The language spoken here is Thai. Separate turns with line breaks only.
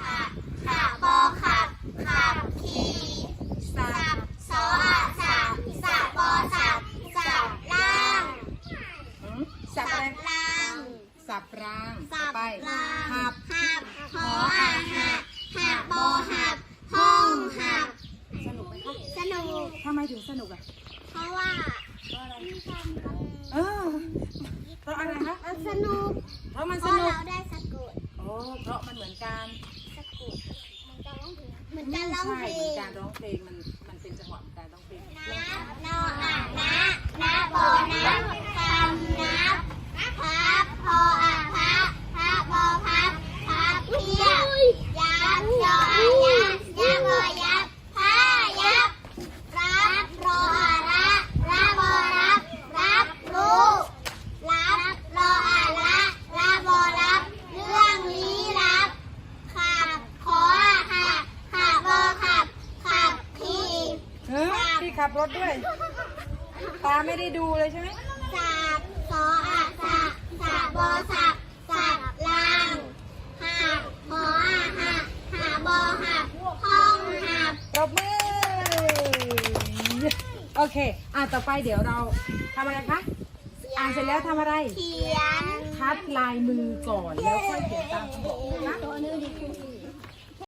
ขับขับปอขับขับขี่สับสออะสับสับปอสับสับล่าง
อืมสับอะไร
ล่าง
สับราง
สั
ต่อบไป
ล่าง
หับ
หับหออาหับหับปอหับ ห้องหับ
สนุกไหมคะ
สนุก
ทำไมถึงสนุกอะ
เพราะว่า
เออเพราะอะไรคะ
สนุก
เพราะมัน
เพ
ส
ราะ
นุก
เราได้สะกด
โอ้เพราะมันเหมือนการ
สะกดเหมือน การร้องเพลง การร้องเพลง
มันมันเป็นจังหวะของการร้องเพลง
นับนออะนะนะปอนับคำนับพับพออะพับพับพอพับพับเพียบยับยออะยับยับพอยับผ้ายับ รับรออะระระบอรับ รับรู้ รับรออะระระบอรับ เรื่องลี้ลับ ขับ ขออะขับขับบอขับ ขับขี่
เฮ้ยพี่ ขับรถด้วย ตาไม่ได้ดูเลยใช่ไหม
สับสออะสับสับบอสับสับลางหับหออะหัหาบอหับห้องหับ
ปรบมือ โอเค อะต่อไปเดี๋ยวเราทำอะไรคะ อ่านเสร็จแล้วทำอะไร
เขียน
คัดลายมือก่อนแล้วค่อยเขียน